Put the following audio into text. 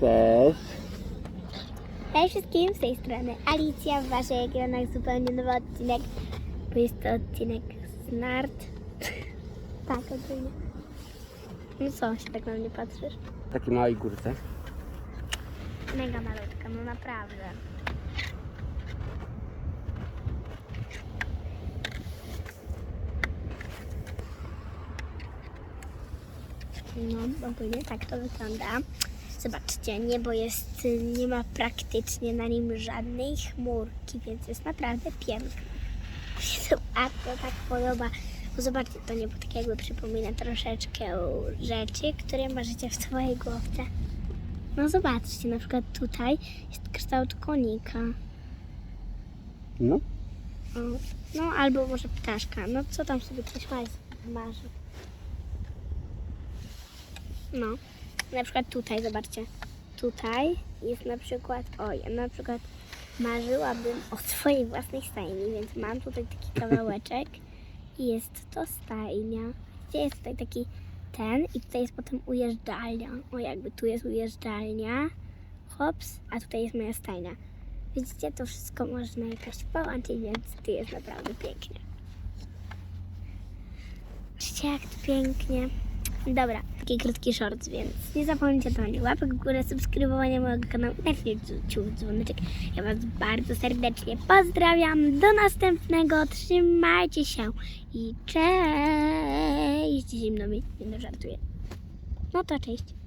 Cześć. Cześć wszystkim, z tej strony Alicja w waszych ekranach zupełnie nowy odcinek, bo jest to odcinek z nart. tak, ogólnie. No co się tak na mnie patrzysz? Taki małej górce. Mega malutka, no naprawdę. No, ogólnie tak to wygląda. Zobaczcie, niebo jest, nie ma praktycznie na nim żadnej chmurki, więc jest naprawdę piękne. Mi się to bardzo tak podoba. Bo zobaczcie, to niebo tak jakby przypomina troszeczkę rzeczy, które marzycie w swojej głowce. No zobaczcie, na przykład tutaj jest kształt konika. No. O, no albo może ptaszka. No co tam sobie coś marzy. No, na przykład tutaj, zobaczcie. Tutaj jest na przykład, o ja na przykład marzyłabym o swojej własnej stajni, więc mam tutaj taki kawałeczek i jest to stajnia. Gdzie jest tutaj taki ten i tutaj jest potem ujeżdżalnia. O jakby tu jest ujeżdżalnia, hops, a tutaj jest moja stajnia. Widzicie, to wszystko można jakoś połączyć, więc tu jest naprawdę pięknie. Widzicie, jak to pięknie. Dobra, krótki short, więc nie zapomnijcie dać łapek w górę, subskrybowania mojego kanału i nacisnąć dzwoneczek. Ja Was bardzo serdecznie pozdrawiam. Do następnego. Trzymajcie się i cześć. Zimno mi, nie no, żartuję. No to cześć.